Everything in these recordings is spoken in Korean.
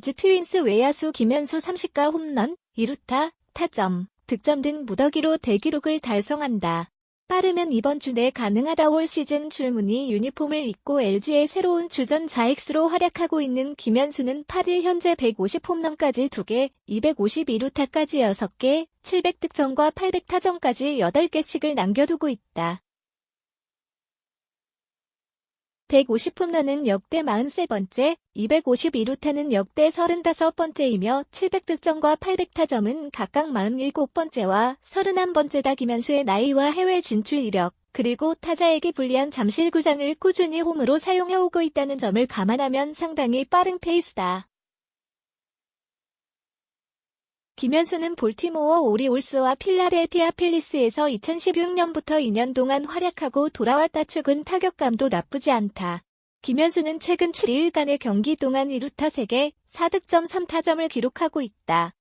LG 트윈스 외야수 김현수 30가 홈런, 2루타, 타점, 득점 등 무더기로 대기록을 달성한다. 빠르면 이번 주 내 가능하다 올 시즌 줄무늬 유니폼을 입고 LG의 새로운 주전 자익수로 활약하고 있는 김현수는 8일 현재 150 홈런까지 2개, 252루타까지 6개, 700득점과 800타점까지 8개씩을 남겨두고 있다. 150홈런은 역대 43번째, 252루타는 역대 35번째이며 700득점과 800타점은 각각 47번째와 31번째다 김현수의 나이와 해외 진출 이력, 그리고 타자에게 불리한 잠실구장을 꾸준히 홈으로 사용해오고 있다는 점을 감안하면 상당히 빠른 페이스다. 김현수는 볼티모어 오리올스와 필라델피아 필리스에서 2016년부터 2년 동안 활약하고 돌아왔다 최근 타격감도 나쁘지 않다. 김현수는 최근 7일간의 경기 동안 2루타 3개, 4득점 3타점을 기록하고 있다.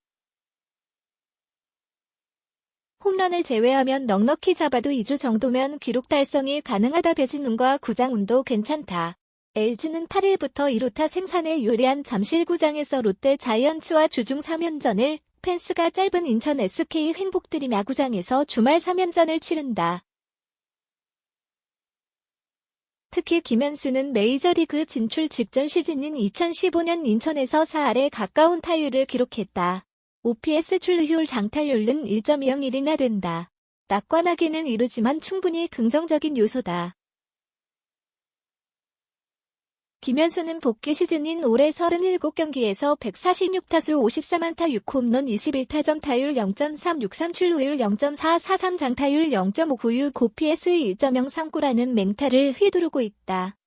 홈런을 제외하면 넉넉히 잡아도 2주 정도면 기록 달성이 가능하다 대진운과 구장운도 괜찮다. LG는 8일부터 2루타 생산에 유리한 잠실구장에서 롯데 자이언츠와 주중 3연전을 펜스가 짧은 인천 SK 행복드림 야구장에서 주말 3연전을 치른다. 특히 김현수는 메이저리그 진출 직전 시즌인 2015년 인천에서 4할에 가까운 타율을 기록했다. OPS 출루율 장타율은 1.01이나 된다. 낙관하기는 이르지만 충분히 긍정적인 요소다. 김현수는 복귀 시즌인 올해 37경기에서 146타수 54만타 6홈런 21타점 타율 0.363 출루율 0.443 장타율 0.596 고PS 1.039라는 맹타를 휘두르고 있다.